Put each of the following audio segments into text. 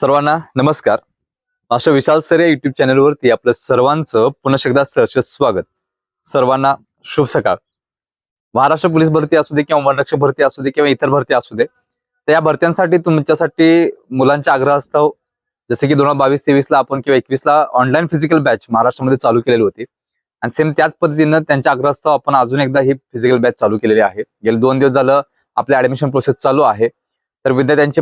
सर्वांना नमस्कार. Master Vishal sir या युट्यूब चॅनलवरती आपलं सर्वांचं पुन्हा एकदा सहर्ष स्वागत. सर्वांना शुभ सकाळ. महाराष्ट्र पोलीस भरती असू दे किंवा वनरक्षक भरती असू दे किंवा इतर भरती असू दे तर या भरत्यांसाठी तुमच्यासाठी मुलांच्या आग्रहास्तव जसे की दोन हजार बावीस तेवीसला आपण किंवा एकवीसला ऑनलाईन फिजिकल बॅच महाराष्ट्रामध्ये चालू केलेली होती. आणि सेम त्याच पद्धतीनं त्यांच्या आग्रहास्तव आपण अजून एकदा ही फिजिकल बॅच चालू केलेली आहे. गेले दोन दिवस झालं आपल्या ऍडमिशन प्रोसेस चालू आहे. तर विद्यार्थ्यांचे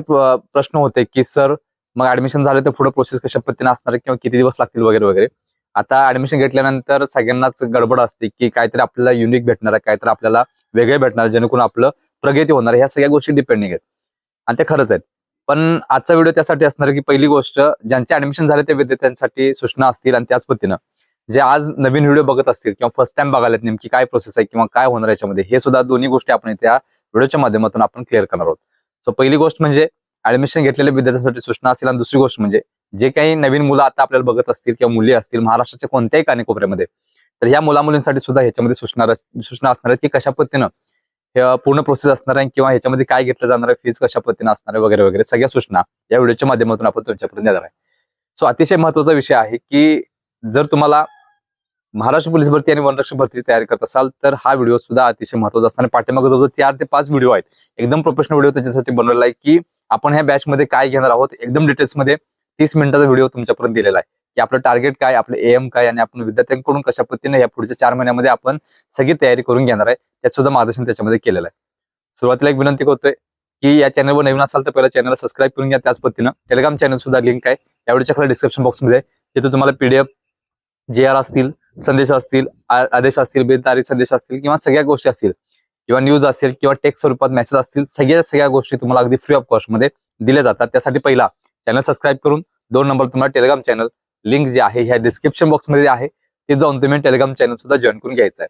प्रश्न होते की सर मग ऍडमिशन झालं तर पुढे प्रोसेस कशा पद्धतीने असणार किंवा किती दिवस लागतील वगैरे वगैरे. आता ऍडमिशन घेतल्यानंतर सगळ्यांनाच गडबड असते की काहीतरी आपल्याला युनिक भेटणार आहे काहीतरी आपल्याला वेगळे भेटणार जेणेकरून आपलं प्रगती होणार ह्या सगळ्या गोष्टी डिपेंडिंग आहेत आणि ते खरंच आहेत. पण आजचा व्हिडिओ त्यासाठी असणार की पहिली गोष्ट ज्यांचे ऍडमिशन झाले ते विद्यार्थ्यांसाठी सूचना असतील आणि त्याच पद्धतीनं जे आज नवीन व्हिडिओ बघत असतील किंवा फर्स्ट टाइम बघायला नेमकी काय प्रोसेस आहे किंवा काय होणार याच्यामध्ये हे सुद्धा दोन्ही गोष्टी आपण त्या व्हिडिओच्या माध्यमातून आपण क्लिअर करणार आहोत. सो पहिली गोष्ट म्हणजे ऍडमिशन घेतलेल्या विद्यार्थ्यांसाठी सूचना असतील आणि दुसरी गोष्ट म्हणजे जे काही नवीन मुलं आता आपल्याला बघत असतील किंवा मुली असतील महाराष्ट्राच्या कोणत्याही कानेकोपऱ्यामध्ये तर ह्या मुला मुलींसाठी सुद्धा ह्याच्यामध्ये सूचना सूचना असणार आहेत की कशा पद्धतीनं पूर्ण प्रोसेस असणार आहे किंवा ह्याच्यामध्ये काय घेतलं जाणार आहे फीज कशा पद्धतीनं असणार आहे वगैरे वगैरे सगळ्या सूचना या व्हिडिओच्या माध्यमातून आपण तुमच्यापर्यंत देणार आहे. सो अतिशय महत्त्वाचा विषय आहे की जर तुम्हाला महाराष्ट्र पोलीस भरती आणि वनरक्षक भरतीची तयारी करत असाल तर हा व्हिडिओ सुद्धा अतिशय महत्त्वाचा असणार आहे. पाठीमागे जवळजवळ चार ते पाच व्हिडिओ आहेत. एकदम प्रोफेशनल व्हिडिओ त्याच्यासाठी बनवलेला आहे की आपण ह्या बॅच मध्ये काय घेणार आहोत? एकदम डिटेल्समध्ये तीस मिनिटाचा व्हिडिओ तुमच्यापर्यंत दिलेला आहे. की आपलं टार्गेट काय आपलं एम काय आणि आपण विद्यार्थ्यांकडून कशा पद्धतीने या पुढच्या चार महिन्यामध्ये आपण सगळी तयारी करून घेणार आहे त्यात सुद्धा मार्गदर्शन त्याच्यामध्ये केलेलं आहे. सुरुवातीला एक विनंती करतोय की या चॅनलवर नवीन असाल तर पहिला चॅनल सबस्क्राईब करून घ्या. त्याच पद्धतीनं टेलिग्राम चॅनल सुद्धा लिंक आहे. यावेळीच्या खाली डिस्क्रिप्शन बॉक्समध्ये तिथे तुम्हाला पीडीएफ जे आर असतील संदेश असतील आदेश असतील बेदारी संदेश असतील किंवा सगळ्या गोष्टी असतील. किंवा न्यूज असेल किंवा टेक्स्ट स्वरूपात मेसेज असतील सगळ्या सगळ्या गोष्टी तुम्हाला अगदी फ्री ऑफ कॉस्टमध्ये दिल्या जातात. त्यासाठी पहिला चॅनल सबस्क्राईब करून दोन नंबर तुम्हाला टेलिग्राम चॅनल लिंक जे आहे ह्या डिस्क्रिप्शन बॉक्समध्ये आहे. ते जाऊन तुम्ही टेलिग्राम चॅनल सुद्धा जॉईन करून घ्यायचं आहे.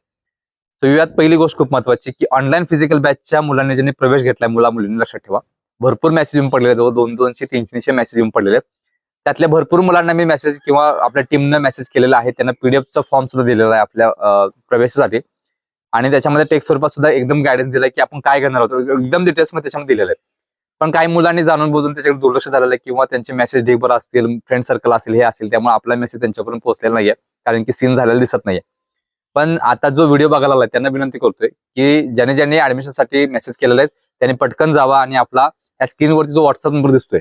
सो यात पहिली गोष्ट खूप महत्वाची की ऑनलाईन फिजिकल बॅचच्या मुलांनी ज्यांनी प्रवेश घेतलाय मुला मुलींनी लक्षात ठेवा. भरपूर मेसेज येऊन पडलेले जवळ दोन दोनशे तीनशे मेसेज येऊन पडलेले आहेत. त्यातल्या भरपूर मुलांना मी मेसेज किंवा आपल्या टीमनं मेसेज केलेला आहे. त्यांना पीडीएफचा फॉर्म सुद्धा दिलेला आहे आपल्या प्रवेशासाठी. आणि त्याच्यामध्ये टेक्स्ट स्वरूपात सुद्धा एकदम गायडन्स दिला की आपण काय करणार आहोत. एकदम डिटेल्समध्ये त्याच्यामध्ये दिलेलं आहे. पण काही मुलांनी जाणून बुजून त्याच्याकडे दुर्लक्ष झालेलं आहे किंवा त्यांचे मेसेज ढीगभर असतील फ्रेंड सर्कल असेल हे असेल त्यामुळे आपला मेसेज त्यांच्यापर्यंत पोहोचलेला नाहीये. कारण की सीन झालेला दिसत नाहीये. पण आता जो व्हिडिओ बघायला आला त्यांना विनंती करतोय की ज्याने ज्यांनी ऍडमिशनसाठी मेसेज केलेले आहेत त्यांनी पटकन जावा आणि आपला या स्क्रीनवरती जो व्हॉट्सअप नंबर दिसतोय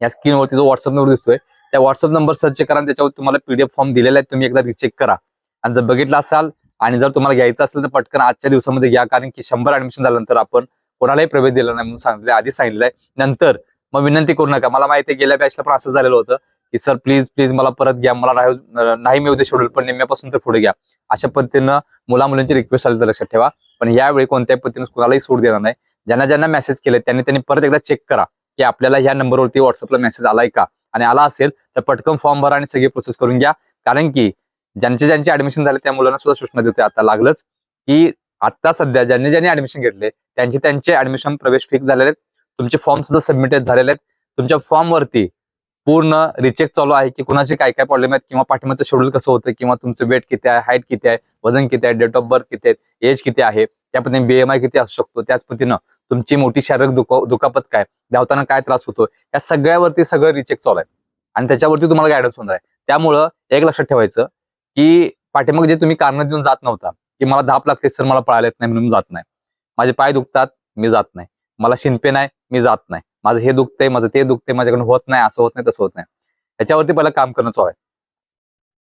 या स्क्रीनवरती जो व्हॉट्सअप नंबर दिसतोय त्या व्हॉट्सअप नंबर सर्च करा आणि त्याच्यावर तुम्हाला पीडीएफ फॉर्म दिलेला आहे तुम्ही एकदा रिचेक करा. आणि जर बघितला असाल आणि जर तुम्हाला घ्यायचं असेल तर पटकन आजच्या दिवसामध्ये घ्या कारण की शंभर ऍडमिशन झाल्यानंतर आपण कोणालाही प्रवेश दिला नाही म्हणून सांगितलं आधी सांगितलंय. नंतर मग विनंती करू नका. मला माहिती आहे गेल्या बॅचला पण असं झालेलं होतं की सर प्लीज प्लीज मला परत घ्या. मला नाही मिळू दे शेड्यूल पण निम्म्यापासून तर पुढे घ्या. अशा पद्धतीनं मुला मुलींची रिक्वेस्ट आली तर लक्षात ठेवा. पण यावेळी कोणत्याही पद्धतीने कुणालाही सूट देणार नाही. ज्यांना ज्यांना मेसेज केले त्यांनी त्यांनी परत एकदा चेक करा की आपल्याला ह्या नंबरवरती व्हॉट्सअपला मेसेज आलाय का? आणि आला असेल तर पटकन फॉर्म भरा आणि सगळी प्रोसेस करून घ्या. कारण की ज्यांचे ज्यांचे ऍडमिशन झाले त्या मुलांना सुद्धा सूचना देते आता लागलंच की आता सध्या ज्यांनी ज्यांनी ऍडमिशन घेतले त्यांचे त्यांचे ऍडमिशन प्रवेश फिक्स झालेले आहेत. तुमचे फॉर्म सुद्धा सबमिटेड झालेले आहेत. तुमच्या फॉर्म वरती पूर्ण रिचेक चालू आहे की कुणाचे काय काय प्रॉब्लेम आहेत किंवा पाठिंबाचं शेड्यूल कसं होतं किंवा तुमचं वेट किती आहे हाईट किती आहे वजन किती आहे डेट ऑफ बर्थ किती आहे एज किती आहे त्या पद्धतीने बीएमआय किती असू शकतो. त्याच पद्धतीनं तुमची मोठी शारीरिक दुखा दुखापत काय धावताना काय त्रास होतो या सगळ्यावरती सगळं रिचेक चालू आहे. आणि त्याच्यावरती तुम्हाला गायडन्स होणार आहे. त्यामुळं एक लक्षात ठेवायचं की पाठीमागे जे तुम्ही कारण देऊन जात नव्हता की मला धाप लागते सर मला पळायला येत नाही म्हणून जात नाही. माझे पाय दुखतात मी जात नाही. मला शिंपे नाही मी जात नाही. माझं हे दुखतंय माझं ते दुखतंय माझ्याकडून होत नाही असं होत नाही तसं होत नाही. याच्यावरती पहिला काम करणं चालू आहे.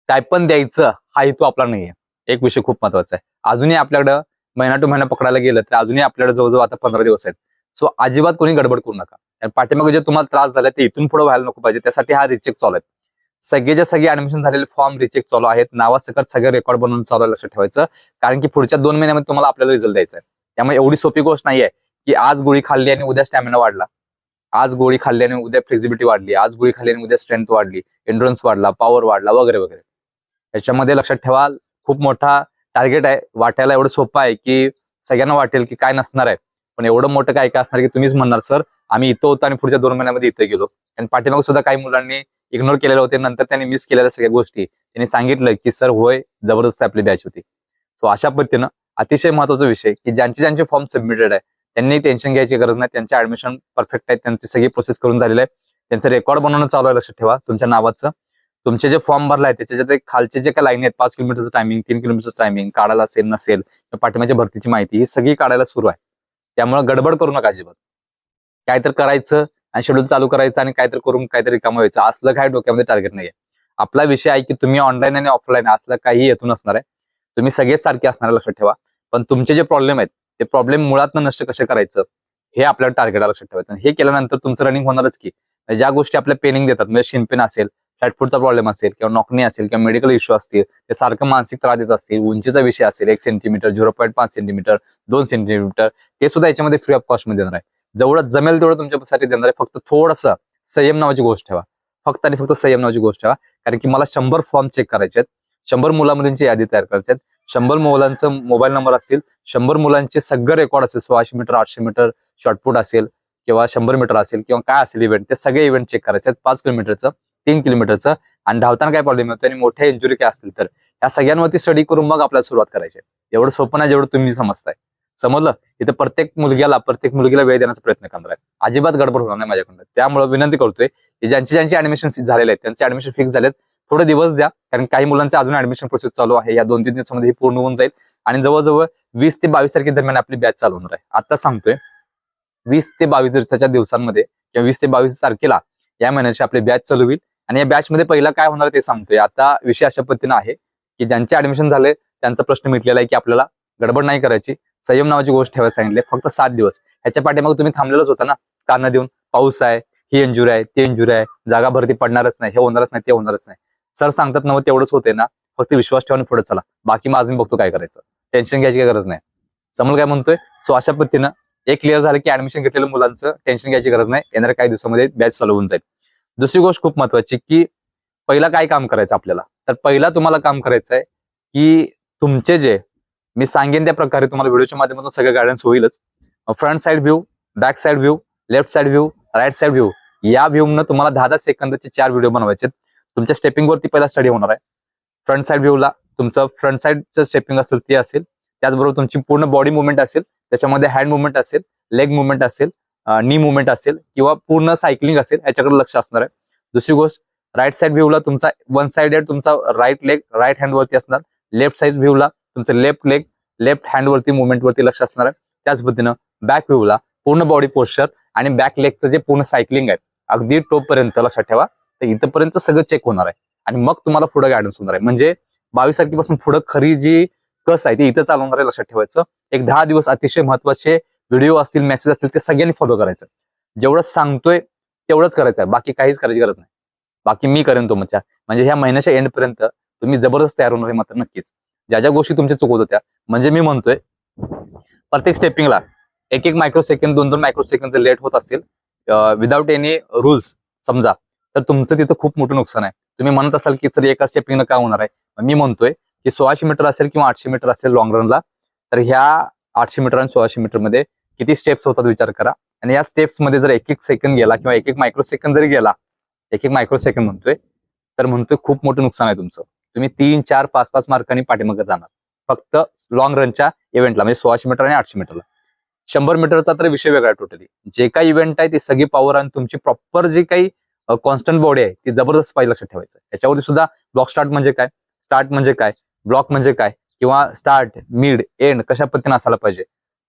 काय पण द्यायचं हा हेतू आपला नाहीये. एक विषय खूप महत्त्वाचा आहे. अजूनही आपल्याकडं महिना टू महिना पकडायला गेलं तर अजूनही आपल्याकडे जवळजवळ आता पंधरा दिवस आहेत. सो अजिबात कोणी गडबड करू नका. आणि पाठीमागे जे तुम्हाला त्रास झाला ते इथून पुढे व्हायला नको पाहिजे. त्यासाठी हा रिचेक चालू आहे. सगळेच्या सगळे ऍडमिशन झालेले फॉर्म रिचेक चालू आहेत. नावासकट सगळे रेकॉर्ड बनवून चालू आहे लक्षात ठेवायचं. कारण की पुढच्या दोन महिन्यामध्ये तुम्हाला आपल्याला रिझल्ट द्यायचा आहे. त्यामुळे एवढी सोपी गोष्ट नाहीये की आज गोळी खाल्ली आणि उद्या स्टॅमिना वाढला. आज गोळी खाल्ल्याने उद्या फ्लेक्झिबिलिटी वाढली. आज गोळी आणि उद्या स्ट्रेंथ वाढली. एन्ड्रन्स वाढला पॉवर वाढला वगैरे वगैरे. याच्यामध्ये लक्षात ठेवा खूप मोठा टार्गेट आहे. वाटायला एवढं सोपं आहे की सगळ्यांना वाटेल की काय नसणार आहे. पण एवढं मोठं काय काय असणार की तुम्हीच म्हणणार सर आम्ही इथं होतो आणि पुढच्या दोन महिन्यामध्ये इथे गेलो. आणि पाठीमागे सुद्धा काही मुलांनी इग्नोर केलेले होते नंतर त्यांनी मिस केलेल्या सगळ्या गोष्टी. त्यांनी सांगितलं की सर होय जबरदस्त आपली बॅच होती. सो अशा पद्धतीनं अतिशय महत्त्वाचा विषय की ज्यांचे ज्यांचे फॉर्म सबमिटेड आहे त्यांनी टेन्शन घ्यायची गरज नाही. त्यांचे ऍडमिशन परफेक्ट आहे त्यांची सगळी प्रोसेस करून झालेली आहे. त्यांचं रेकॉर्ड बनवणं चालू आहे. लक्षात ठेवा तुमच्या नावाचं. तुमचे जे फॉर्म भरला आहे त्याच्यात खालचे जे काही लाईन आहेत पाच किलोमीटरचं टायमिंग तीन किलोमीटरचं टायमिंग काढायला असेल नसेल किंवा पाठिंबाच्या भरतीची माहिती ही सगळी काढायला सुरू आहे. त्यामुळे गडबड करू नका अजिबात. काय तर करायचं आणि शेड्यूल चालू करायचं आणि काहीतरी करून काहीतरी कमवायचं. व्हायचं असलं काय डोक्यामध्ये टार्गेट नाहीये. आपला विषय आहे की तुम्ही ऑनलाईन आणि ऑफलाईन असलं काही येतून असणार आहे. तुम्ही सगळेच सारखे असणार लक्षात ठेवा. पण तुमचे जे प्रॉब्लेम आहेत ते प्रॉब्लेम मुळात नष्ट कसे करायचं? हे आपल्याला टार्गेट लक्षात ठेवायचं. हे केल्यानंतर तुमचं रनिंग होणारच की. म्हणजे ज्या गोष्टी आपल्या पेनिंग देतात म्हणजे शिनपेन असेल फ्लॅटफूटचा प्रॉब्लेम असेल किंवा नॉकनी असेल किंवा मेडिकल इश्यू असतील ते सारखं मानसिक त्रास देत असतील उंचीचा विषय असेल एक सेंटीमीटर झिरो पॉईंट पाच सेंटीमीटर दोन सेंटीमीटर ते सुद्धा याच्यामध्ये फ्री ऑफ कॉस्टमध्ये येणार आहे. जेवढं जमेल तेवढं तुमच्यासाठी देणार आहे. फक्त थोडंसं संयम नावाची गोष्ट ठेवा. फक्त आणि फक्त संयम नावाची गोष्ट ठेवा. कारण की मला शंभर फॉर्म चेक करायचे आहेत. शंभर मुलामुलींची यादी तयार करायची आहेत. शंभर मुलांचं मोबाईल नंबर असतील शंभर मुलांचे सगळे रेकॉर्ड असेल सोळाशे मीटर आठशे मीटर शॉर्टपुट असेल किंवा शंभर मीटर असेल किंवा काय असेल इव्हेंट ते सगळे इव्हेंट चेक करायचे आहेत. पाच किलोमीटरचं तीन किलोमीटरचं आणि धावताना काय प्रॉब्लेम होतो आणि मोठ्या इंजुरी काय असतील तर या सगळ्यांवरती स्टडी करून मग आपल्याला सुरुवात करायची आहे. एवढं सोपं नाही जेवढं तुम्ही समजताय. समजलं? इथं प्रत्येक मुलग्याला प्रत्येक मुलगीला वेळ देण्याचा प्रयत्न करणार आहे. अजिबात गडबड होणार नाही माझ्याकडून. त्यामुळे विनंती करतोय की ज्यांची ज्यांची ऍडमिशन फिक्स झालेले आहेत त्यांचे ऍडमिशन फिक्स झालेत. थोडे दिवस द्या कारण काही मुलांचे अजून ऍडमिशन प्रोसेस चालू आहे. या दोन तीन दिवसामध्ये ही पूर्ण होऊन जाईल. आणि जवळजवळ वीस ते बावीस तारखे दरम्यान आपली बॅच चालू होणार आहे. आता सांगतोय वीस ते बावीस दिवसाच्या दिवसांमध्ये किंवा वीस ते बावीस तारखेला या महिन्याची आपली बॅच चालू होईल. आणि या बॅच मध्ये पहिला काय होणार ते सांगतोय. आता विषय अशा पद्धतीनं आहे की ज्यांचे ऍडमिशन झाले त्यांचा प्रश्न मिटलेला आहे की आपल्याला गडबड नाही करायची. संयम नावाची गोष्ट ठेवायला सांगितले. फक्त सात दिवस. ह्याच्या पाठीमागे तुम्ही थांबलेलंच होता ना? कारण देऊन पाऊस आहे ही इंजुरी आहे ती इंजुरी आहे जागा भरती पडणारच नाही हे होणारच नाही ते होणारच नाही. सर सांगतात ना मग तेवढंच होते ना? फक्त विश्वास ठेवून पुढे चला. बाकी मग अजून बघतो काय करायचं. टेन्शन घ्यायची काही गरज नाही. समोर काय म्हणतोय? सो अशा पद्धतीनं एक क्लिअर झालं की ऍडमिशन घेतलेल्या मुलांचं टेन्शन घ्यायची गरज नाही. येणाऱ्या काही दिवसामध्ये बॅच सॉल्व्ह होऊन जाईल. दुसरी गोष्ट खूप महत्वाची की पहिला काय काम करायचं आपल्याला? तर पहिला तुम्हाला काम करायचं आहे की तुमचे जे मी सांगेन त्या प्रकारे तुम्हाला व्हिडिओच्या माध्यमातून सगळं गायडन्स होईलच. Front side view back side view left side view right side view या व्ह्यूनं तुम्हाला दहा दहा सेकंदाचे चार व्हिडिओ बनवायचे तुमच्या स्टेपिंग वरती पहिला स्टडी होणार आहे. फ्रंट साईड व्ह्यूला तुमचं फ्रंट साईडचं स्टेपिंग असेल ते असेल. त्याचबरोबर तुमची पूर्ण बॉडी मुवमेंट असेल त्याच्यामध्ये हँड मुवमेंट असेल लेग मुवमेंट असेल नी मुवमेंट असेल किंवा पूर्ण सायकलिंग असेल याच्याकडे लक्ष असणार आहे. दुसरी गोष्ट राईट साईड व्ह्यूला तुमचा वन साइडेड तुमचा राईट लेग राईट हँड वरती असणार. लेफ्ट साईड व्ह्यूला तुमचं लेफ्ट लेग लेफ्ट हँड वरती मुवमेंट वरती लक्ष असणार आहे. त्याच पद्धतीनं बॅक व्ह्यूला पूर्ण बॉडी पोस्चर आणि बॅक लेगचं जे पूर्ण सायकलिंग आहे अगदी टोप पर्यंत लक्षात ठेवा. तर इथंपर्यंत सगळं चेक होणार आहे. आणि मग तुम्हाला पुढे गायडन्स होणार आहे. म्हणजे बावीस तारखेपासून पुढे खरी जी कस आहे ती इथं चालवणार आहे लक्षात ठेवायचं. एक दहा दिवस अतिशय महत्त्वाचे व्हिडिओ असतील मेसेज असतील ते सगळ्यांनी फॉलो करायचं. जेवढं सांगतोय तेवढंच करायचं आहे. बाकी काहीच करायची गरज नाही. बाकी मी करेन तुमच्या म्हणजे ह्या महिन्याच्या एंड पर्यंत तुम्ही जबरदस्त तयार होणार आहे मात्र नक्कीच. ज्या ज्या गोष्टी तुमच्या चुकत होत्या म्हणजे मी म्हणतोय प्रत्येक स्टेपिंगला एक एक मायक्रो सेकंड दोन दोन मायक्रो सेकंड लेट होत असेल विदाऊट एनी रूल्स समजा तर तुमचं तिथं खूप मोठं नुकसान आहे. तुम्ही म्हणत असाल की सर एका स्टेपिंगनं काय होणार आहे? मी म्हणतोय की सोळाशे मीटर असेल किंवा आठशे मीटर असेल लॉंग रनला तर ह्या आठशे मीटर आणि सोळाशे मीटरमध्ये किती स्टेप्स होतात विचार करा. आणि या स्टेप्समध्ये जर एक एक सेकंद गेला किंवा एक एक मायक्रो सेकंद जरी गेला एक एक मायक्रो सेकंद म्हणतोय तर म्हणतोय खूप मोठं नुकसान आहे तुमचं. तुम्ही तीन चार पाच पाच मार्कांनी पाठीमागे जाणार. फक्त लॉंग रनच्या इव्हेंटला म्हणजे सोळाशे मीटर आणि आठशे मीटरला शंभर मीटरचा तर विषय वेगळा टोटली जे काही इव्हेंट आहे ती सगळी पॉवर आणि तुमची प्रॉपर जी काही कॉन्स्टंट बॉडी आहे ती जबरदस्त पाहिजे लक्षात ठेवायचं याच्यावरती सुद्धा ब्लॉक स्टार्ट म्हणजे काय? स्टार्ट म्हणजे काय? ब्लॉक म्हणजे काय? किंवा स्टार्ट मिड एंड कशा पद्धतीने असायला पाहिजे?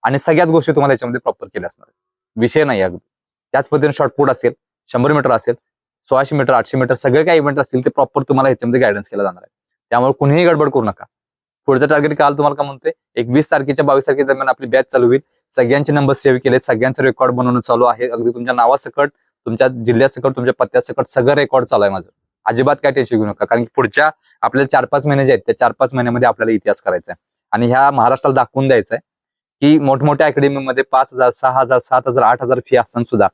आणि सगळ्याच गोष्टी तुम्हाला याच्यामध्ये प्रॉपर केल्या असणार विषय नाही अगदी. त्याच पद्धतीने शॉर्टपुट असेल शंभर मीटर असेल सोळाशे मीटर आठशे मीटर सगळे काही इव्हेंट असतील ते प्रॉपर तुम्हाला याच्यामध्ये गायडन्स केला जाणार आहे. त्यामुळे कुणीही गडबड करू नका. पुढचं टार्गेट काल तुम्हाला काय म्हणतोय? एक वीस तारखेच्या बावीस तारखे दरम्यान आपली बॅच चालू होईल. सगळ्यांचे नंबर सेव्ह केले सगळ्यांचं रेकॉर्ड बनवणं चालू आहे. अगदी तुमच्या नावासकट तुमच्या जिल्ह्यासकट तुमच्या पत्त्यासकट सगळं रेकॉर्ड चालू आहे माझं. अजिबात काय टेन्शन घेऊ नका. कारण की पुढच्या आपल्याला चार पाच महिने जे आहेत त्या चार पाच महिन्यामध्ये आपल्याला इतिहास करायचा आहे. आणि ह्या महाराष्ट्राला दाखवून द्यायचा आहे की मोठमोठ्या अकॅडमीमध्ये पाच हजार सहा हजार सात हजार आठ हजार फी असताना सुद्धा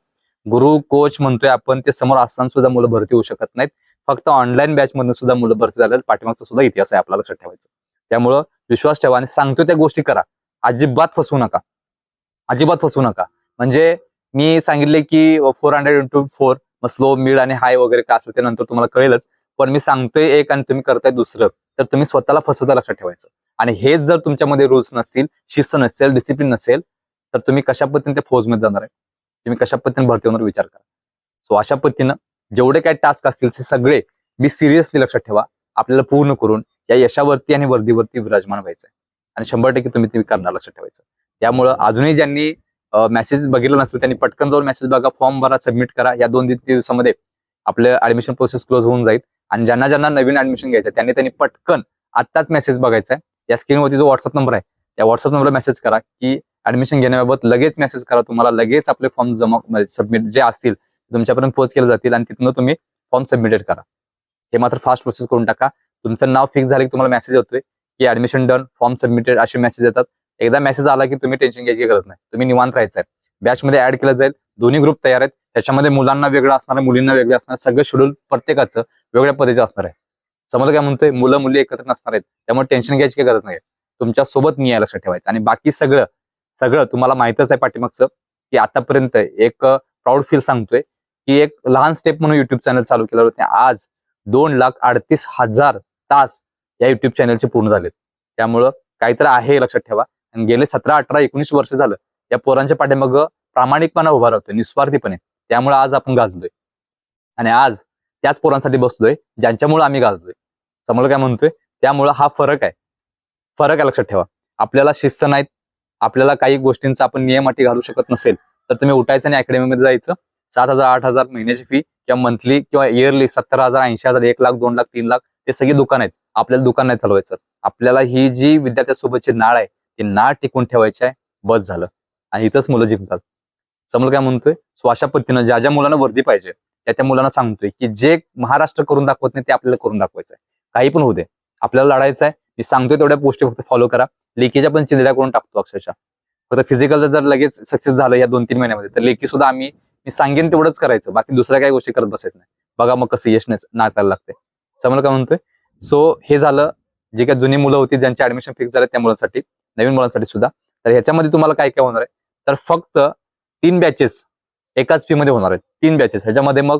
गुरु कोच म्हणतोय आपण ते समोर असताना सुद्धा मुलं भरती होऊ शकत नाहीत. फक्त ऑनलाईन बॅच मधून सुद्धा मुलं भरती झालेत. पाठीमागचा सुद्धा इतिहास आहे आपल्याला लक्षात ठेवायचं. त्यामुळं विश्वास ठेवा आणि सांगतो त्या गोष्टी करा. अजिबात फसवू नका. अजिबात फसवू नका. म्हणजे मी सांगितले की फोर हंड्रेड इंटू फोर मग स्लो मिड आणि हाय वगैरे काय असेल ते नंतर तुम्हाला कळेलच. पण मी सांगतोय एक आणि तुम्ही करताय दुसरं तर तुम्ही स्वतःला फसवता लक्षात ठेवायचं. आणि हेच जर तुमच्यामध्ये रूल्स नसतील शिस्त नसेल डिसिप्लिन नसेल तर तुम्ही कशा पद्धतीने त्या फौजमध्ये जाणार आहे? तुम्ही कशा पद्धतीने भरती होणार विचार करा. सो अशा पद्धतीनं जेवढे काय टास्क असतील ते सगळे मी सिरियसली लक्षात ठेवा. आपल्याला पूर्ण करून या यशावरती आणि वर्दीवरती विराजमान व्हायचं आहे आणि शंभर टक्के तुम्ही ते करणार लक्षात ठेवायचं. त्यामुळं अजूनही ज्यांनी मेसेज बघितलं नसेल त्यांनी पटकन जाऊन मेसेज बघा फॉर्म भरा सबमिट करा. या दोन तीन दिवसामध्ये आपलं ऍडमिशन प्रोसेस क्लोज होऊन जाईल. आणि ज्यांना ज्यांना नवीन ऍडमिशन घ्यायचं आहे, त्यांनी त्यांनी पटकन आत्ताच मेसेज बघायचा आहे या स्क्रीनवरती जो व्हॉट्सअप नंबर आहे त्या व्हॉट्सअप नंबरला मेसेज करा की ऍडमिशन घेण्याबाबत लगेच मेसेज करा. तुम्हाला लगेच आपले फॉर्म जमा सबमिट जे असतील तुमच्यापर्यंत पोच केले जातील आणि तिथून तुम्ही फॉर्म सबमिटेड करा. हे मात्र फास्ट प्रोसेस करून टाका. तुमचं नाव फिक्स झालं की तुम्हाला मेसेज येतोय की ऍडमिशन डन फॉर्म सबमिटेड असे मेसेज येतात. एकदा मेसेज आला की तुम्ही टेन्शन घ्यायची गरज नाही. तुम्ही निवांत राहायचं आहे बॅचमध्ये ऍड केलं जाईल. दोन्ही ग्रुप तयार आहेत. त्याच्यामध्ये मुलांना वेगळं असणार मुलींना वेगळं असणार. सगळं शेड्यूल प्रत्येकाचं वेगळ्या पद्धतीचं असणार आहे. समजा काय म्हणतोय? मुलं मुली एकत्र नसणार आहेत. त्यामुळे टेन्शन घ्यायची काही गरज नाही. तुमच्यासोबत मी या लक्षात ठेवायचं. आणि बाकी सगळं सगळं तुम्हाला माहितच आहे पाठीमागचं की आतापर्यंत एक प्राऊड फील सांगतोय. की एक लहान स्टेप म्हणून युट्यूब चॅनल चालू केलं होते. आज दोन लाख अडतीस हजार तास या युट्यूब चॅनलचे पूर्ण झालेत. त्यामुळं काहीतरी आहे लक्षात ठेवा. आणि गेले सतरा अठरा एकोणीस वर्ष झालं या पोरांच्या पाठीमाग प्रामाणिकपणा उभा राहतोय निस्वार्थीपणे. त्यामुळे आज आपण गाजलोय. आणि आज त्याच पोरांसाठी बसलोय ज्यांच्यामुळे आम्ही गाजलोय. समोर काय म्हणतोय? त्यामुळं हा फरक आहे. फरक आहे लक्षात ठेवा. आपल्याला शिस्त नाहीत. आपल्याला काही गोष्टींचा आपण नियम अटी घालू शकत नसेल. तर तुम्ही उठायचं आणि अकॅडमीमध्ये जायचं. सात हजार आठ हजार महिन्याची फी किंवा मंथली किंवा इयरली सत्तर हजार ऐंशी हजार एक लाख दोन लाख तीन लाख ते सगळी दुकान आहेत. आपल्याला दुकान नाही चालवायचं. आपल्याला ही जी विद्यार्थ्यासोबतची नाळ आहे ती नाळ टिकून ठेवायची आहे. बस झालं. आणि इथंच मुलं जिंकतात. समोर काय म्हणतोय? सो अशा पद्धतीनं ज्या ज्या मुलांना वर्दी पाहिजे त्या त्या मुलांना सांगतोय की जे महाराष्ट्र करून दाखवत नाही ते आपल्याला करून दाखवायचं आहे. काही पण होऊ दे. आपल्याला लढायचं आहे. मी सांगतोय तेवढ्या गोष्टी फक्त फॉलो करा. लेखीच्या पण चिंदड्या करून टाकतो अक्षरशः. फक्त फिजिकलचं जर लगेच सक्सेस झालं या दोन तीन महिन्यामध्ये तर लेखी सुद्धा आम्ही मी सांगेन तेवढंच करायचं. बाकी दुसऱ्या काही गोष्टी करत बसायचं नाही. बघा मग कसं यश नाचायला लागते समोर काय म्हणतोय? सो हे झालं. जे काही जुनी मुलं होती ज्यांची ऍडमिशन फिक्स झाले त्या मुलांसाठी नवीन मुलांसाठी सुद्धा. तर ह्याच्यामध्ये तुम्हाला काय काय होणार आहे? तर फक्त तीन बॅचेस एकाच फी मध्ये होणार आहेत. तीन बॅचेस ह्याच्यामध्ये मग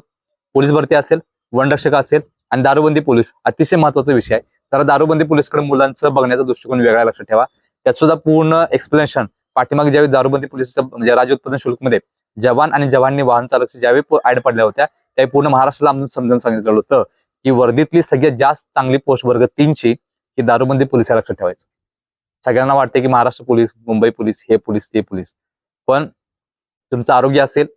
पोलीस भरती असेल वनरक्षक असेल आणि दारूबंदी पोलीस. अतिशय महत्त्वाचा विषय आहे. तर दारूबंदी पोलीसकडे मुलांचं बघण्याचा दृष्टिकोन वेगळा लक्षात ठेवा. त्यात सुद्धा पूर्ण एक्सप्लेनेशन पाठीमागे ज्यावेळी दारूबंदी पोलीस म्हणजे राज्य उत्पादन शुल्कमध्ये जवान आणि जवाननी वाहन चालक ज्यावेळी ऍड पडल्या होत्या त्यावेळी पूर्ण महाराष्ट्राला आम्ही समजावून सांगितलं होतं की वर्दीतली सगळ्यात जास्त चांगली पोस्ट वर्ग तीनची ही दारूबंदी पोलिसाला या लक्षात ठेवायचं. सगळ्यांना वाटते की महाराष्ट्र पोलीस मुंबई पोलीस हे पोलीस ते पोलीस. पण तुमचं आरोग्य असेल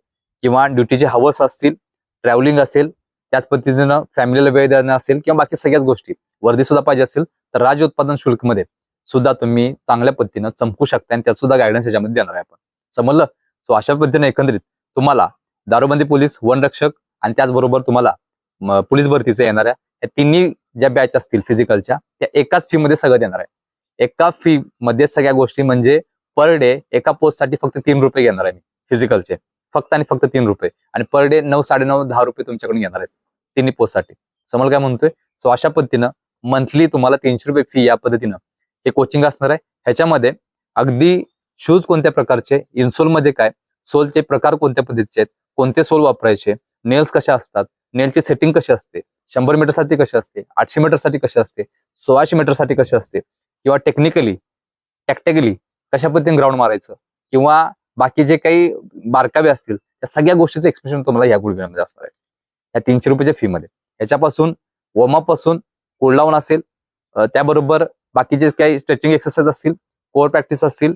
किंवा ड्युटीचे हवस असतील ट्रॅव्हलिंग असेल त्याच पद्धतीनं फॅमिलीला वेळ देणं असेल किंवा बाकी सगळ्याच गोष्टी वर्दी सुद्धा पाहिजे असेल तर राज्य उत्पादन शुल्कमध्ये सुद्धा तुम्ही चांगल्या पद्धतीनं चमकू शकता आणि त्यात सुद्धा गायडन्स याच्यामध्ये देणार आहे आपण. समजलं? सो अशा पद्धतीने एकंदरीत तुम्हाला दारूबंदी पोलीस वनरक्षक आणि त्याचबरोबर तुम्हाला पोलीस भरतीचं येणाऱ्या या तिन्ही ज्या बॅच असतील फिजिकलच्या त्या एकाच फी मध्ये सगळं येणार आहे. एका फी मध्ये सगळ्या गोष्टी म्हणजे पर डे एका पोस्टसाठी फक्त तीन रुपये घेणार आहे मी फिजिकलचे फक्त आणि फक्त तीन रुपये. आणि पर डे नऊ साडेनऊ दहा रुपये तुमच्याकडून घेणार आहेत तिन्ही पोस्टसाठी समोर काय म्हणतोय? सो अशा पद्धतीनं मंथली तुम्हाला तीनशे रुपये फी या पद्धतीनं हे कोचिंग असणार आहे. ह्याच्यामध्ये अगदी शूज कोणत्या प्रकारचे इन्सोलमध्ये काय सोलचे प्रकार कोणत्या पद्धतीचे आहेत कोणते सोल वापरायचे नेल्स कशा असतात नेलची सेटिंग कशी असते शंभर मीटरसाठी कशी असते आठशे मीटरसाठी कशी असते सोळाशे मीटरसाठी कशी असते किंवा टेक्निकली टॅक्टिकली कशा पद्धतीने ग्राउंड मारायचं किंवा बाकी जे काही बारकावे असतील त्या सगळ्या गोष्टीचं एक्सप्रेशन तुम्हाला या गुडव्यामध्ये असणार आहे. या तीनशे रुपयाच्या फीमध्ये याच्यापासून वॉर्मअपपासून कोल्ड डाऊन असेल त्याबरोबर बाकीचे काही स्ट्रेचिंग एक्सरसाइज असतील कोअर प्रॅक्टिस असतील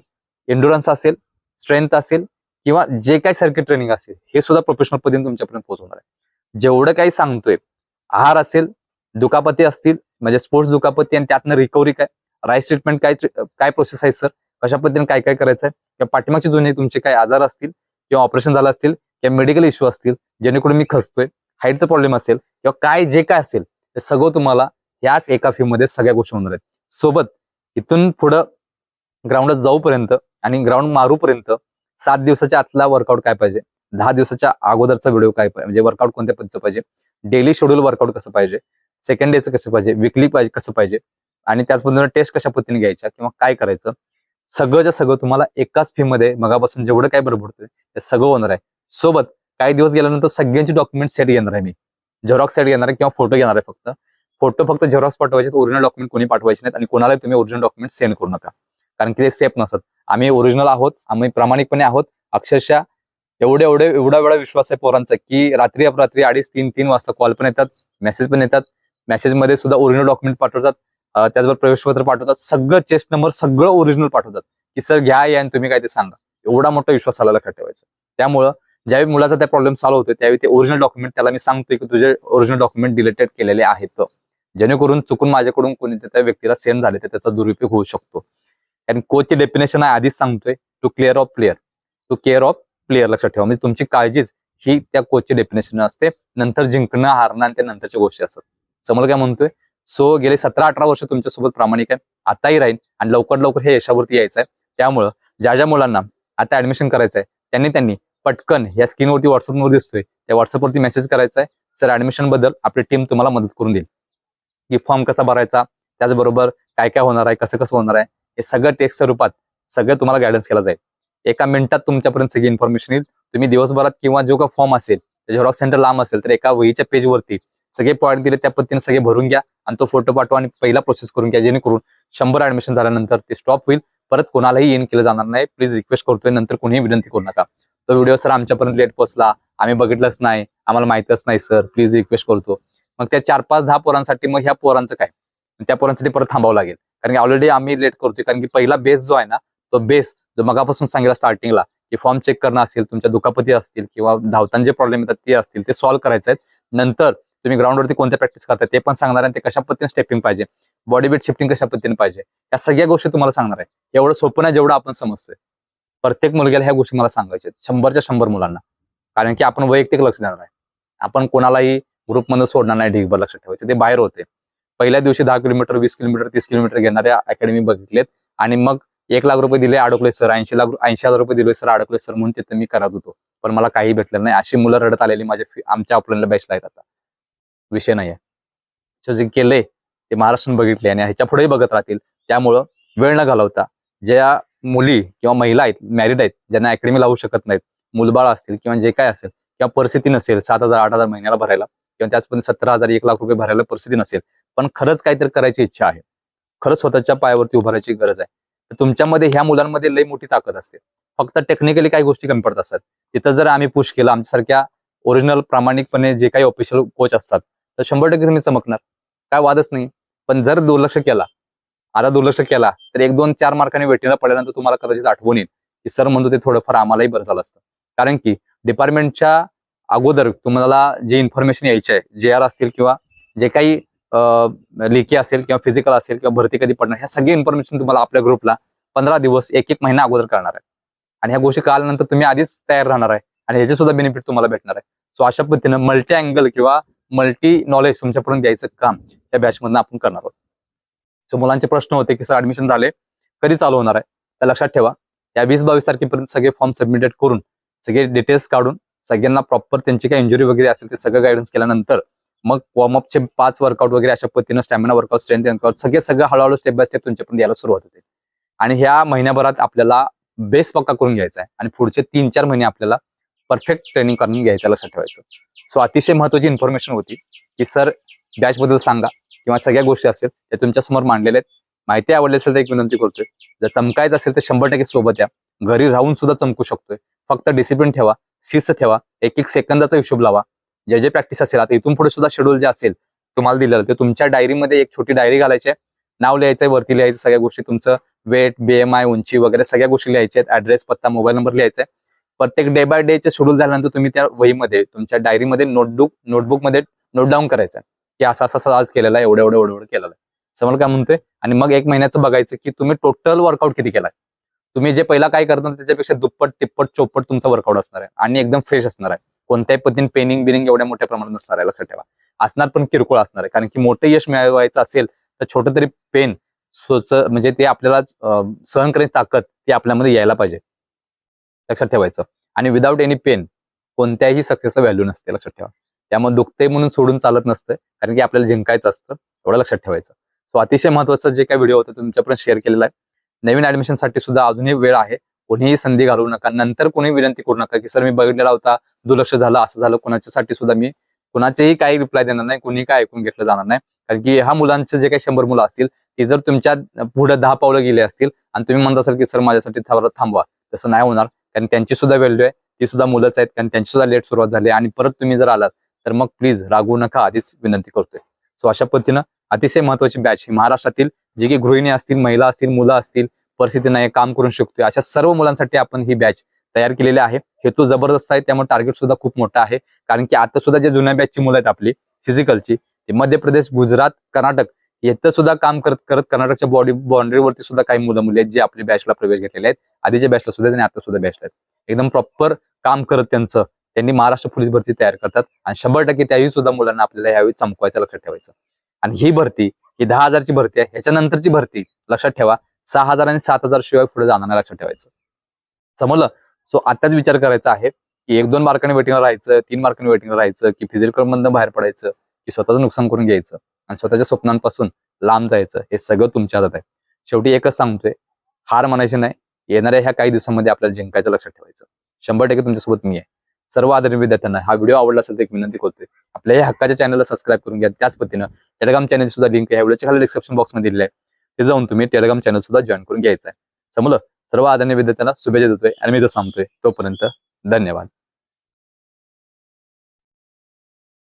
एन्ड्युरन्स असेल स्ट्रेंथ असेल किंवा जे काही सर्किट ट्रेनिंग असेल हे सुद्धा प्रोफेशनल पद्धतीने तुमच्यापर्यंत पोहोचवणार आहे. जेवढं काही सांगतोय आहार असेल दुखापती असतील म्हणजे स्पोर्ट्स दुखापती आणि त्यातनं रिकव्हरी काय? राईस ट्रीटमेंट काय काय प्रोसेस आहे सर कशा पद्धतीने काय काय करायचं आहे किंवा पाठीमागचे जुने तुमचे काय आजार असतील किंवा ऑपरेशन झालं असतील किंवा मेडिकल इश्यू असतील जेणेकरून मी खचतोय हाईटचा प्रॉब्लेम असेल किंवा काय जे काय असेल ते सगळं तुम्हाला याच एका फीमध्ये सगळ्या गोष्टी होणार आहेत. सोबत इथून पुढं ग्राउंडात जाऊपर्यंत आणि ग्राउंड मारूपर्यंत सात दिवसाच्या आतला वर्कआउट काय पाहिजे? दहा दिवसाच्या अगोदरचा व्हिडिओ काय पाहिजे? म्हणजे वर्कआउट कोणत्या पद्धतीचं पाहिजे? डेली शेड्यूल वर्कआउट कसं पाहिजे? सेकंड डेचं कसं पाहिजे? विकली पाहिजे कसं पाहिजे? आणि त्याच पद्धतीने टेस्ट कशा पद्धतीने घ्यायच्या किंवा काय करायचं? सगळंच्या सगळं तुम्हाला एकाच फी मध्ये मगापासून जेवढं काय बरं पडतंय ते सगळं होणार आहे. सोबत काही दिवस गेल्यानंतर सगळ्यांची डॉक्युमेंट सेट घेणार आहे मी. झेरॉक्स सेट घेणार आहे किंवा फोटो घेणार आहे फक्त. फोटो फक्त झेरॉक्स पाठवायचे ओरिजिनल डॉक्युमेंट कोणी पाठवायचे नाहीत आणि कोणाला तुम्ही ओरिजिनल डॉक्युमेंट सेंड करू नका. कारण की ते सेफ नसत. आम्ही ओरिजिनल आहोत आम्ही प्रामाणिकपणे आहोत. अक्षरशः एवढे एवढे एवढा वेळा विश्वास आहे पोरांचा की रात्री अपरात्री अडीच तीन तीन वाजता कॉल पण येतात मेसेज पण येतात. मेसेजमध्ये सुद्धा ओरिजिनल डॉक्युमेंट पाठवतात. त्याचबरोबर प्रवेशपत्र पाठवतात. सगळं चेस्ट नंबर सगळं ओरिजिनल पाठवतात. की सर घ्या या आणि तुम्ही काय ते सांगा. एवढा मोठा विश्वास आला लक्षात ठेवायचा. त्यामुळं ज्यावेळी मुलाचा त्या प्रॉब्लेम सॉल्व्ह होतो त्यावेळी ते ओरिजिनल डॉक्युमेंट त्याला मी सांगतोय की तुझे ओरिजिनल डॉक्युमेंट डिलेटेड केलेले आहेत. जेणेकरून चुकून माझ्याकडून कोणी त्या व्यक्तीला सेंड झाले तर त्याचा दुरुपयोग होऊ शकतो. कारण कोचची डेफिनेशन आहे आधीच सांगतोय two clear of player two care of player लक्षात ठेवा. म्हणजे तुमची काळजीच ही त्या कोचची डेफिनेशन असते. नंतर जिंकणं हारणं आणि त्या नंतरच्या गोष्टी असतात. समोर काय म्हणतोय? सो गेले सतरा अठरा वर्ष तुमच्यासोबत प्रामाणिक आहे. आताही राहील आणि लवकर लवकर हे यशावरती यायचं आहे. त्यामुळं ज्या ज्या मुलांना आता ऍडमिशन करायचं आहे त्यांनी त्यांनी पटकन या स्क्रीनवरती व्हॉट्सअपवर दिसतोय त्या व्हॉट्सअपवरती मेसेज करायचा आहे. सर ऍडमिशनबद्दल आपली टीम तुम्हाला मदत करून देईल. की फॉर्म कसा भरायचा? त्याचबरोबर काय काय होणार आहे? कसं कसं होणार आहे? हे सगळं टेक्स्टच्या रूपात सगळं तुम्हाला गायडन्स केला जाईल. एका मिनिटात तुमच्यापर्यंत सगळी इन्फॉर्मेशन येईल. तुम्ही दिवसभरात किंवा जो का फॉर्म असेल झेरॉक्स सेंटर लांब असेल तर एका वहीच्या पेजवरती सगळे पॉईंट दिले त्या पद्धतीने सगळे भरून घ्या आणि तो फोटो पाठवा आणि पहिला प्रोसेस करून घ्या. जेणेकरून शंभर ऍडमिशन झाल्यानंतर ते स्टॉप होईल. परत कोणालाही इन केलं जाणार नाही. प्लीज रिक्वेस्ट करतोय नंतर कोणीही विनंती करू नका. तो व्हिडिओ सर आमच्यापर्यंत लेट पोहोचला. आम्ही बघितलंच नाही. आम्हाला माहितच नाही सर प्लीज रिक्वेस्ट करतो. मग त्या चार पाच दहा पोरांसाठी मग ह्या पोरांचं काय? त्या पोरांसाठी परत थांबावं लागेल. कारण की ऑलरेडी आम्ही लेट करतोय. कारण की पहिला बेस जो आहे ना तो बेस जो मगापासून सांगितला स्टार्टिंगला की फॉर्म चेक करणं असेल तुमच्या दुखापती असतील किंवा धावताना जे प्रॉब्लेम येतात ते असतील ते सॉल्व्ह करायचे आहेत. नंतर तुम्ही ग्राउंडवरती कोणत्या प्रॅक्टिस करताय ते पण सांगणार आहे ते कशा पद्धतीने स्टेपिंग पाहिजे. बॉडी वेट शिफ्टिंग कशा पद्धतीने पाहिजे. या सगळ्या गोष्टी तुम्हाला सांगणार आहे. एवढं सोपं नाही जेवढं आपण समजतोय. प्रत्येक मुलग्याला ह्या गोष्टी मला सांगायच्या आहेत. शंभरच्या शंभर मुलांना. कारण की आपण वैयक्तिक लक्ष देणार आहे आपण कोणालाही ग्रुपमध्ये सोडणार नाही ढिगभर लक्ष ठेवायचं. ते बाहेर होते. पहिल्या दिवशी दहा किलोमीटर वीस किलोमीटर तीस किलोमीटर घेणाऱ्या अकॅडमी बघितलेत. आणि मग एक लाख रुपये दिले अडकले सर ऐंशी लाख ऐंशी हजार रुपये दिले सर अडकले सर म्हणून तिथं मी करत होतो. पण मला काही भेटलं नाही. अशी मुलं रडत आलेली माझ्या आमच्या ऑफलाईनला बॅचला आहेत आता. विषय नाही आहे जे केले ते महाराष्ट्रानं बघितले आणि ह्याच्या पुढेही बघत राहतील. त्यामुळं वेळ न घालवता ज्या मुली किंवा महिला आहेत मॅरिड आहेत ज्यांना अकॅडमी लावू शकत नाहीत मुलबाळ असतील किंवा जे काय असेल किंवा परिस्थिती नसेल सात हजार आठ हजार महिन्याला भरायला किंवा त्याचपर्यंत सतरा हजार एक लाख रुपये भरायला परिस्थिती नसेल पण खरंच काहीतरी करायची इच्छा आहे. खरंच स्वतःच्या पायावरती उभारायची गरज आहे. तर तुमच्यामध्ये ह्या मुलांमध्ये लई मोठी ताकद असते. फक्त टेक्निकली काही गोष्टी कमी पडत असतात. तिथं जर आम्ही पुश केलं आमच्यासारख्या ओरिजिनल प्रामाणिकपणे जे काही ऑफिशियल कोच असतात तर शंभर टक्के तुम्ही चमकणार. काय वादच नाही. पण जर दुर्लक्ष केला आता दुर्लक्ष केला तर एक दोन चार मार्काने वेटीला पडल्यानंतर तुम्हाला कदाचित आठवण येईल की सर म्हणतो ते थोडंफार आम्हालाही बरं झालं असतं. कारण की डिपार्टमेंटच्या अगोदर तुम्हाला जे इन्फॉर्मेशन यायचे आहे जे आर असतील किंवा जे काही लेखी असेल किंवा फिजिकल असेल किंवा भरती कधी पडणार ह्या सगळी इन्फॉर्मेशन तुम्हाला आपल्या ग्रुपला पंधरा दिवस एक एक महिना अगोदर करणार आहे. आणि ह्या गोष्टी कळल्यानंतर तुम्ही आधीच तयार राहणार आहे आणि ह्याचे सुद्धा बेनिफिट तुम्हाला भेटणार आहे. सो अशा पद्धतीनं मल्टी अँगल किंवा मल्टी नॉलेज तुमच्यापर्यंत द्यायचं काम त्या बॅचमधनं आपण करणार आहोत. सो मुलांचे प्रश्न होते की सर ऍडमिशन झाले. कधी चालू होणार आहे? तर लक्षात ठेवा या वीस बावीस तारखेपर्यंत सगळे फॉर्म सबमिटेड करून सगळे डिटेल्स काढून सगळ्यांना प्रॉपर त्यांची काही इंजुरी वगैरे असेल ते सगळं गायडन्स केल्यानंतर मग वॉर्मअपचे पाच वर्कआउट वगैरे अशा पद्धतीनं स्टॅमिना वर्कआउट स्ट्रेंथ वर्कआउट सगळे सगळं हळूहळू स्टेप बाय स्टेप तुमच्यापर्यंत यायला सुरुवात होते. आणि ह्या महिन्याभरात आपल्याला बेस पक्का करून घ्यायचा आहे. आणि पुढचे तीन चार महिने आपल्याला परफेक्ट ट्रेनिंग करून घ्यायचं लक्षात ठेवायचं सो अतिशय महत्वाची इन्फॉर्मेशन होती की सर बॅच बद्दल सांगा किंवा सगळ्या गोष्टी असेल त्या तुमच्यासमोर मांडलेल्या आहेत. माहिती आवडली असेल तर एक विनंती करतोय. जर चमकायचं असेल तर शंभर टक्के सोबत या. घरी राहून सुद्धा चमकू शकतोय. फक्त डिसिप्लिन ठेवा शिस्त ठेवा. एक एक सेकंदाचा हिशोब लावा. जे जे प्रॅक्टिस असेल आता इथून पुढे सुद्धा शेड्यूल जे असेल तुम्हाला दिलेलं ते तुमच्या डायरीमध्ये एक छोटी डायरी घालायची आहे. नाव लिहायचंय वरती लिहायचं सगळ्या गोष्टी तुमचं वेट बीएमआय उंची वगैरे सगळ्या गोष्टी लिहायच्या आहेत. ऍड्रेस पत्ता मोबाईल नंबर लिहायचा आहे. प्रत्येक डे बाय डेचे शेड्यूल झाल्यानंतर तुम्ही त्या वहीमध्ये तुमच्या डायरीमध्ये नोटबुक नोटबुकमध्ये नोट डाऊन करायचं की असं असं असं आज केलेला आहे एवढं एवढं एवढं एवढं केलेलं आहे. समोर काय म्हणतोय? आणि मग एक महिन्याचं बघायचं की तुम्ही टोटल वर्कआउट किती केलाय? तुम्ही जे पहिला काय करता त्याच्यापेक्षा दुप्पट तिप्पट चौपट तुमचा वर्कआउट असणार आहे. आणि एकदम फ्रेश असणार आहे. कोणत्याही पद्धतीने पेनिंग बिनिंग एवढ्या मोठ्या प्रमाणात नसणार आहे लक्षात ठेवा. असणार पण किरकोळ असणार आहे कारण की मोठं यश मिळवायचं असेल तर छोटं तरी पेन सोच म्हणजे ते आपल्याला सहन करण्याची ताकद ती आपल्यामध्ये यायला पाहिजे. लक्षात ठेवायचं. आणि विदाऊट एनी पेन कोणत्याही सक्सेसला व्हॅल्यू नसते लक्षात ठेवा. त्यामुळे दुखते म्हणून सोडून चालत नसतं कारण की आपल्याला जिंकायचं असतं एवढं लक्षात ठेवायचं. सो अतिशय महत्वाचं जे काही व्हिडिओ होता तुमच्यापर्यंत शेअर केलेला आहे. नवीन ऍडमिशनसाठी सुद्धा अजूनही वेळ आहे. कोणीही संधी घालवू नका. नंतर कोणी विनंती करू नका की सर मी बघितलेला होता दुर्लक्ष झालं असं झालं कोणाच्यासाठी सुद्धा मी कुणाचेही काही रिप्लाय देणार नाही कोणी काय ऐकून घेतलं जाणार नाही. कारण की ह्या मुलांचे जे काही शंभर मुलं असतील ते जर तुमच्यापुढे दहा पावलं गेले असतील आणि तुम्ही म्हणत असाल की सर माझ्यासाठी थांबवा. तसं नाही होणार. कारण त्यांची सुद्धा व्हॅल्यू आहे ती सुद्धा मुलंच आहेत कारण त्यांची सुद्धा लेट सुरुवात झाली आणि परत तुम्ही जर आलात तर मग प्लीज रागवू नका आधीच विनंती करतोय. सो अशा पद्धतीनं अतिशय महत्वाची बॅच ही महाराष्ट्रातील जी की गृहिणी असतील महिला असतील मुलं असतील परिस्थिती नाही काम करू शकतोय. अशा सर्व मुलांसाठी आपण ही बॅच तयार केलेली आहे. हेतू जबरदस्त आहे त्यामुळे टार्गेट सुद्धा खूप मोठा आहे. कारण की आता सुद्धा जे जुन्या बॅचची मुलं आहेत आपली फिजिकलची ते मध्य प्रदेश गुजरात कर्नाटक येतं सुद्धा काम करत करत कर्नाटकच्या बॉडी बाउंड्रीवरती सुद्धा काही मुलं मुली आहेत जे आपल्या बॅचला प्रवेश घेतलेले आहेत. आधीच्या बॅचला सुद्धा आणि आता सुद्धा बॅचला आहेत. एकदम प्रॉपर काम करत त्यांचं. त्यांनी महाराष्ट्र पोलीस भरती तयार करतात. आणि शंभर टक्के त्याही सुद्धा मुलांना आपल्याला यावेळी चमकवायचं लक्षात ठेवायचं. आणि ही भरती ही दहा हजारची भरती आहे. ह्याच्यानंतरची भरती लक्षात ठेवा. सहा हजार आणि सात हजार शिवाय पुढे जाणार नाही लक्षात ठेवायचं. समजलं? सो आताच विचार करायचा आहे की एक दोन मार्काने वेटिंगला राहायचं तीन मार्काने वेटिंगला राहायचं की फिजिकल मधनं बाहेर पडायचं की स्वतःचं नुकसान करून घ्यायचं आणि स्वतःच्या स्वप्नांपासून लांब जायचं हे सगळं तुमच्या हातात आहे. शेवटी एकच सांगतोय हार म्हणायची नाही येणाऱ्या ह्या काही दिवसांमध्ये आपल्याला जिंकायचं लक्षात ठेवायचं. शंभर टक्के तुमच्यासोबत मी आहे. सर्व आदरणीय विद्यार्थ्यांना हा व्हिडिओ आवडला असेल तर एक विनंती करतोय आपल्या या हक्काच्या चॅनलला सबस्क्राईब करून घ्या. त्याच पद्धतीनं टेलिग्राम चॅनल सुद्धा लिंक या व्हिडिओच्या खाली डिस्क्रिप्शन बॉक्समध्ये दिली आहे. ते जाऊन तुम्ही टेलिग्राम चॅनल सुद्धा जॉईन करून घ्यायचं आहे समजलं सर्व आदरणीय विद्यार्थ्यांना शुभेच्छा देतोय आणि मी तर सांगतोय तोपर्यंत धन्यवाद.